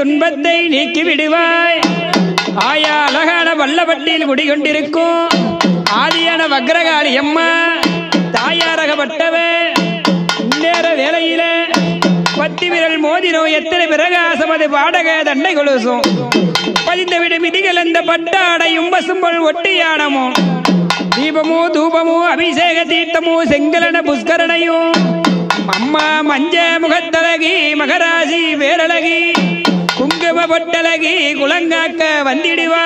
துன்பத்தை நீக்கி விடுவாய் ஆயா அழகான வல்லவட்டியில் குடிகொண்டிருக்கும் ஆதியான வக்ரகாளி அம்மா தாயாரகப்பட்டவே நேர வேலையில பத்தி விரல் மோதிரம் எத்தனை பிரகாசம் அது பாடக தண்டை கொலுசும். பதிந்த விட மிதிகள் அந்த பட்டாடையும் பசும்பல் ஒட்டியானமோ தீபமோ தூபமோ அபிஷேக தீர்த்தமோ செங்கலன புஷ்கரணையும் அம்மா மஞ்ச முகத்தழகி மகராசி வேரழகி குங்கும பொட்டழகி குளங்காக்க வந்திடுவா.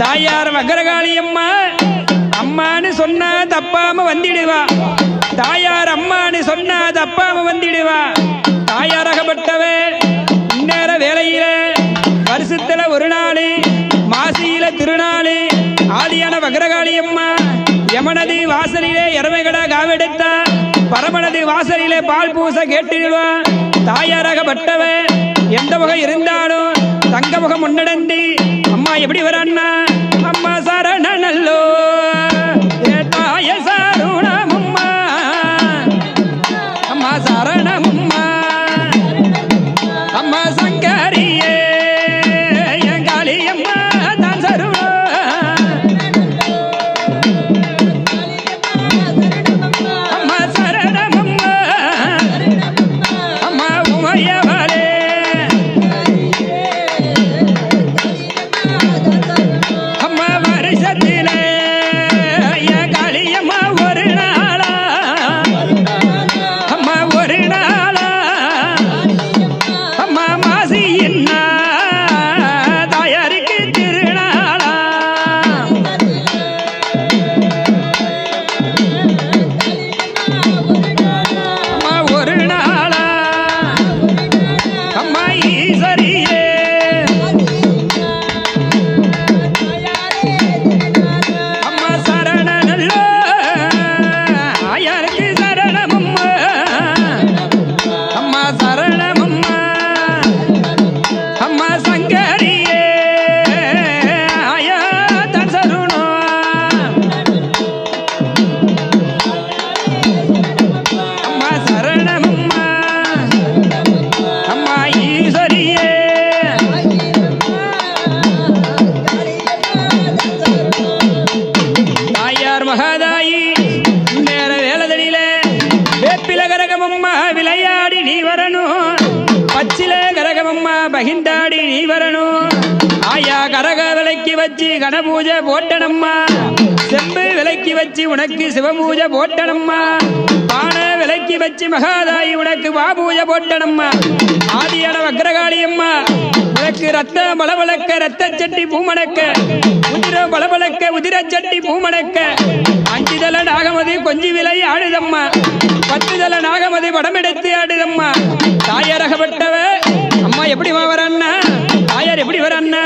தாயார் மகரகாளி அம்மா அம்மான்னு சொன்னா தப்பாம வந்திடுவா. தாயார் அம்மான்னு சொன்னா தப்பாம வந்திடுவா. தாயாரகப்பட்டவ இந்நேர வேலையில வருஷத்துல ஒரு நாள் மாசியில திருநாள் ஆதியான மகரகாளி அம்மா யமனது வாசலிலே எருமைகடா காவெடுத்தா பரமனது வாசலிலே பால் பூச கேட்டிடுவா. தாயாரகப்பட்டவ எந்த முகம் இருந்தாலும் தங்க முகம் முன்னடந்து அம்மா எப்படி வரான்னா அம்மா சரண நல்லோ மகாதாயி நேர வேலதடியில வேப்பில கரகமம்மா விளையாடி நீ வரணும். பச்சில கரகமம்மா பகிந்தாடி நீ வரணும். ஆயா கரக விலைக்கு வச்சு கனபூஜை போட்டனம்மா. செம்பு விலைக்கு வச்சு உனக்கு சிவபூஜை போட்டனம்மா. பானை விலைக்கு வச்சு மகாதாயி உனக்கு பாபூஜை போட்டனம்மா. ஆதியான வக்ரகாளியம்மா உனக்கு ரத்த பளபளக்க ரத்த சட்டி பூமணக்க உதிர பளபளக்க உதிர சட்டி பூமணக்க. அஞ்சுதல நாகமதி கொஞ்சி விலை ஆடுதம்மா. பத்துதல நாகமதி படமெடுத்து ஆடுதம்மா. தாயாரகப்பட்டவ அம்மா எப்படி வரான்னா? தாயார் எப்படி வரான்னா?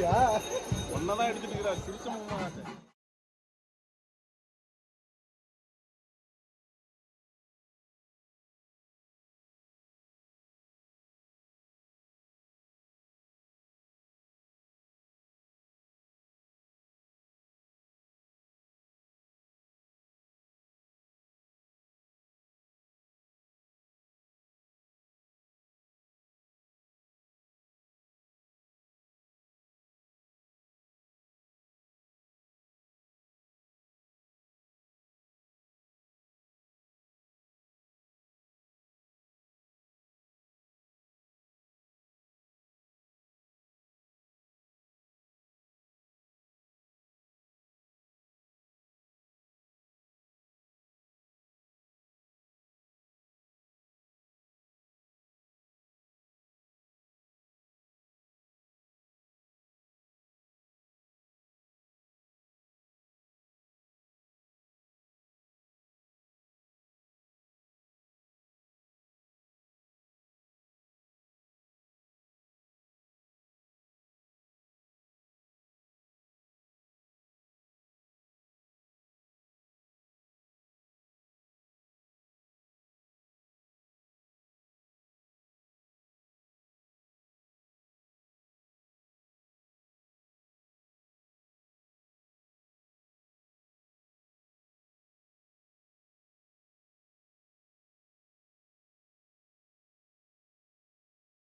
தேடி ஒன்னதான் எடுத்துட்டு இருக்கிறா சிரிச்ச முகமா